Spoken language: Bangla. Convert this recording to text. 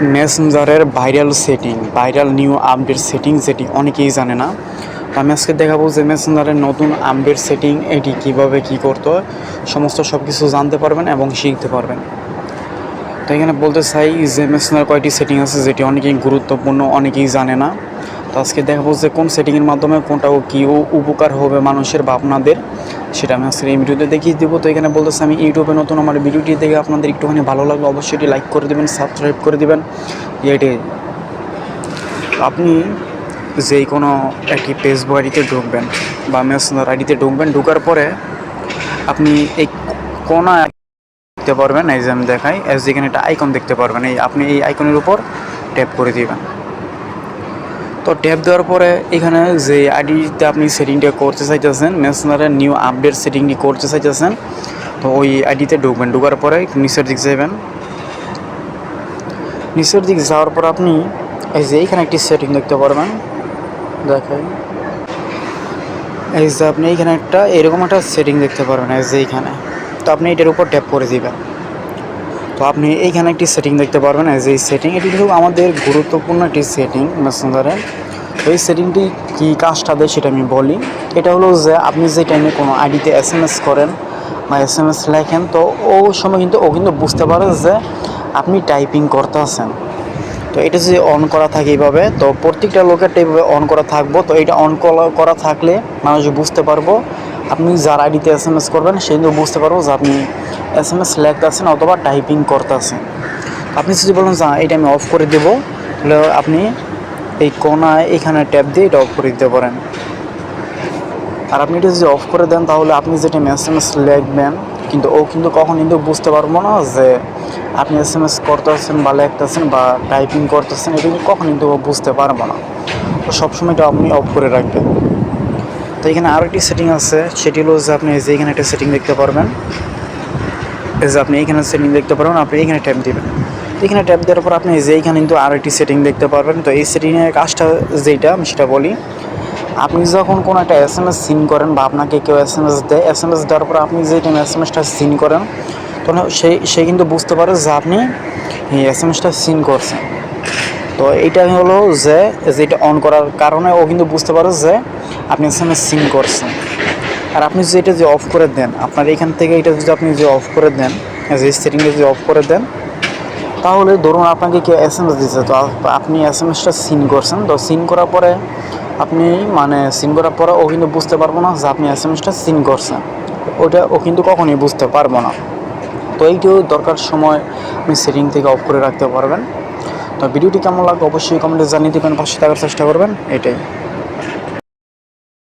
মেসেঞ্জারের viral setting viral new update setting যেটি অনেকেই জানে না। আমি আজকে দেখাবো যে মেসেঞ্জারের নতুন আপডেট সেটিং এটি কীভাবে কি করতে সমস্ত সব কিছু জানতে পারবেন এবং শিখতে পারবেন। তো এখানে বলতে চাই যে মেসেঞ্জার কয়টি সেটিং আছে যেটি অনেকেই গুরুত্বপূর্ণ, অনেকেই জানে না। তো আজকে দেখাবো যে কোন সেটিংয়ের মাধ্যমে কোনটা ও কী উপকার হবে মানুষের বা আপনাদের সেটা আমি আজকে এই ভিডিওতে দেখিয়ে দেবো। তো এখানে বলতেছে আমি ইউটিউবে নতুন আমার ভিডিওটি দেখে আপনাদের একটুখানি ভালো লাগলে, অবশ্যই এটি লাইক করে দেবেন সাবস্ক্রাইব করে দেবেন। এটি আপনি যেই কোনো একটি ফেসবুক আইডিতে ঢুকবেন বা মেসেঞ্জার আইডিতে ঢুকবেন, ঢোকার পরে আপনি এই কোনা দেখতে পারবেন, এই যে আমি দেখাই এস যেখানে একটা আইকন দেখতে পারবেন, এই আপনি এই আইকনের উপর ট্যাপ করে দিবেন। তো ট্যাপ দেওয়ার পরে এখানে যে আইডিতে আপনি সেটিংটা করতে চাইতেছেন মেসেঞ্জারের নিউ আপডেট সেটিংটি করতে চাইতেছেন, তো ওই আইডিতে ঢুকবেন। ঢোকার পরে নিচের দিক যাবেন নিচের দিক যাওয়ার পর আপনি এই যে এইখানে একটি সেটিং দেখতে পারবেন। দেখাই এই যে আপনি এইখানে একটা এরকম একটা সেটিং দেখতে পারবেন, এই যে এইখানে তো আপনি এটার উপর ট্যাপ করে দিবেন। তো আপনি এইখানে একটি সেটিং দেখতে পারবেন। যে এই সেটিং এটি কিন্তু আমাদের গুরুত্বপূর্ণ একটি সেটিং মেসেঞ্জারে। তো এই সেটিংটি কী কাজটা দেয় সেটা আমি বলি। এটা হলো যে আপনি যে টাইমে কোনো আইডিতে এস এম এস করেন বা এস এম এস লেখেন, তো ও সময় কিন্তু ও কিন্তু বুঝতে পারে যে আপনি টাইপিং করতে আছেন। তো এটা যদি অন করা থাকে এইভাবে, তো প্রত্যেকটা লোকের এইভাবে অন করা থাকব। তো এটা অন করা থাকলে মানুষ বুঝতে পারব আপনি যার আইডিতে এস এম এস করবেন, সেই কিন্তু বুঝতে পারব যে আপনি এস এম এস লেখতেছেন অথবা টাইপিং করতেছেন আপনি যদি বলেন যে এটা আমি অফ করে দেবো, তাহলে আপনি এই কোনায় এখানে ট্যাপ দিয়ে এটা অফ করে দিতে পারেন। আর আপনি এটা যদি অফ করে দেন, তাহলে আপনি যেটা এস এম এস লিখবেন, কিন্তু ও কিন্তু কখন কিন্তু বুঝতে পারব না যে আপনি এস এম এস করতেছেন বা লিখতেছেন বা টাইপিং করতেছেন এটা কিন্তু কখন কিন্তু ও বুঝতে পারব না। সবসময় এটা আপনি অফ করে রাখবেন। তো এখানে আরও একটি সেটিং আছে, সেটি হলো যে আপনি যে এখানে একটা সেটিং দেখতে পারবেন। যে আপনি এখানে সেটিং দেখতে পারবেন, আপনি এখানে ট্যাপ দিবেন। এখানে ট্যাপ দেওয়ার পর আপনি যে এইখানে কিন্তু আরও একটি সেটিং দেখতে পারবেন। তো এই সেটিংয়ের কাজটা যেটা, আমি সেটা বলি, আপনি যখন কোনো একটা এস এম এস সিন করেন বা আপনাকে কেউ এস এম এস দেয় এস এম এস দেওয়ার পর আপনি যে টাইম এস এম এসটা সিন করেন, তখন সেই সে কিন্তু বুঝতে পারে যে আপনি এই এস এম এসটা সিন করছেন। তো এইটা হলো যে, যেটা অন করার কারণে ও কিন্তু বুঝতে পারে যে আপনি এস সিন করছেন। আর আপনি যদি এটা যে অফ করে দেন, আপনার এখান থেকে এটা যদি আপনি যে অফ করে দেন যে সেটিংটা যদি অফ করে দেন, তাহলে ধরুন আপনাকে কেউ এস এম এস দিচ্ছে তো আপনি এস এম এসটা সিন করছেন, তো সিন করার পরে আপনি মানে সিন করার পরে ও কিন্তু বুঝতে পারব না যে আপনি এস এম এসটা সিন করছেন। ওইটা ও কিন্তু কখনোই বুঝতে পারব না। তো এইটিও দরকার সময় আপনি সেটিং থেকে অফ করে রাখতে পারবেন। তো ভিডিওটি কেমন লাগবে অবশ্যই কমেন্টে জানিয়ে দেবেন, পাশে থাকার চেষ্টা করবেন, এটাই।